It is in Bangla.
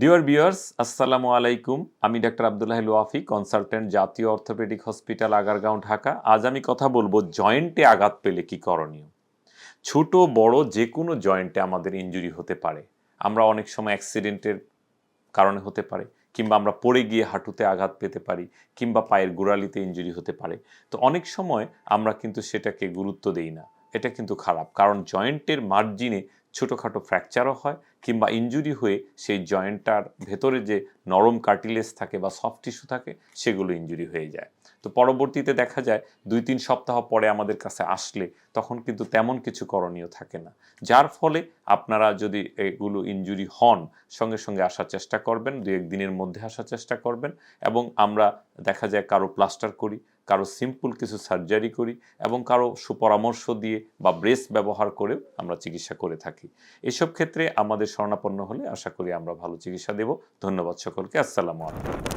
ডিওর বিয়ার্স আসসালামু আলাইকুম আমি ডাক্তার আবদুল্লাহ লোয়াফি কনসালটেন্ট জাতীয় অর্থোপেডিক হসপিটাল আগারগাঁও ঢাকা আজ আমি কথা বলব জয়েন্টে আঘাত পেলে কি করণীয়। ছোট, বড় যে কোনো জয়েন্টে আমাদের ইনজুরি হতে পারে। আমরা অনেক সময় অ্যাক্সিডেন্টের কারণে হতে পারে, কিংবা আমরা পড়ে গিয়ে হাঁটুতে আঘাত পেতে পারি, কিংবা পায়ের গোড়ালিতে ইনজুরি হতে পারে। তো অনেক সময় আমরা কিন্তু সেটাকে গুরুত্ব দেই না। এটা কিন্তু খারাপ, কারণ জয়েন্টের মার্জিনে ছোটোখাটো ফ্র্যাকচারও হয় কিংবা ইনজুরি হয়ে সেই জয়েন্টটার ভেতরে যে নরম কার্টিলেজ থাকে বা সফট টিস্যু থাকে, সেগুলো ইনজুরি হয়ে যায়। তো পরবর্তীতে দেখা যায় দুই তিন সপ্তাহ পরে আমাদের কাছে আসলে তখন কিন্তু তেমন কিছু করণীয় থাকে না। যার ফলে আপনারা যদি এগুলো ইনজুরি হন, সঙ্গে সঙ্গে আসার চেষ্টা করবেন দু একদিনের মধ্যে আসার চেষ্টা করবেন এবং আমরা দেখা যায় কারও প্লাস্টার করি কারও সিম্পল কিছু সার্জারি করি এবং কারও সুপরামর্শ দিয়ে বা ব্রেস ব্যবহার করেও আমরা চিকিৎসা করে থাকি। এসব ক্ষেত্রে আমাদের শরণাপন্ন হলে আশা করি আমরা ভালো চিকিৎসা দেব। ধন্যবাদ সকলকে। আসসালামু আলাইকুম।